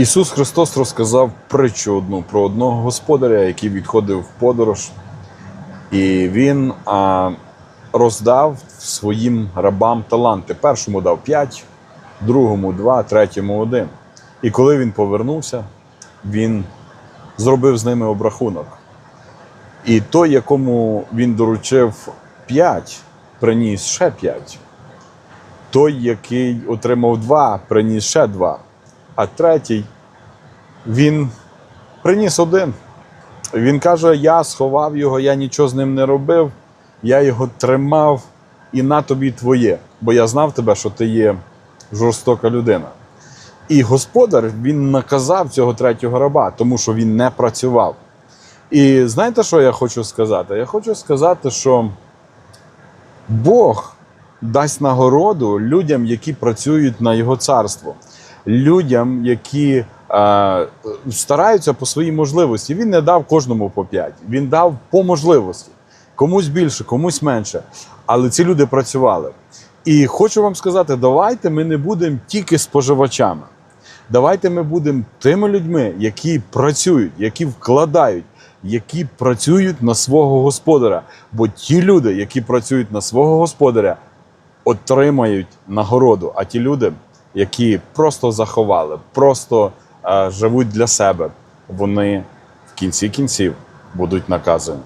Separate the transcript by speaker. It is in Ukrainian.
Speaker 1: Ісус Христос розказав притчу одну про одного господаря, який відходив в подорож, і він а, роздав своїм рабам таланти. Першому дав п'ять, другому два, третьому один. І коли він повернувся, він зробив з ними обрахунок. І той, якому він доручив п'ять, приніс ще п'ять. Той, який отримав два, приніс ще два. А третій, він приніс один. Він каже: Я сховав його, я нічого з ним не робив, я його тримав і на тобі твоє, бо я знав тебе, що ти є жорстока людина. І господар він наказав цього третього раба, тому що він не працював. І знаєте, що я хочу сказати? Я хочу сказати, що Бог дасть нагороду людям, які працюють на його царство, людям, які е, стараються по своїй можливості. Він не дав кожному по п'ять, він дав по можливості. Комусь більше, комусь менше. Але ці люди працювали. І хочу вам сказати: давайте ми не будемо тільки споживачами. Давайте ми будемо тими людьми, які працюють, які вкладають, які працюють на свого господаря. Бо ті люди, які працюють на свого господаря, отримають нагороду. А ті люди, які просто заховали, просто е, живуть для себе, вони в кінці кінців будуть наказані.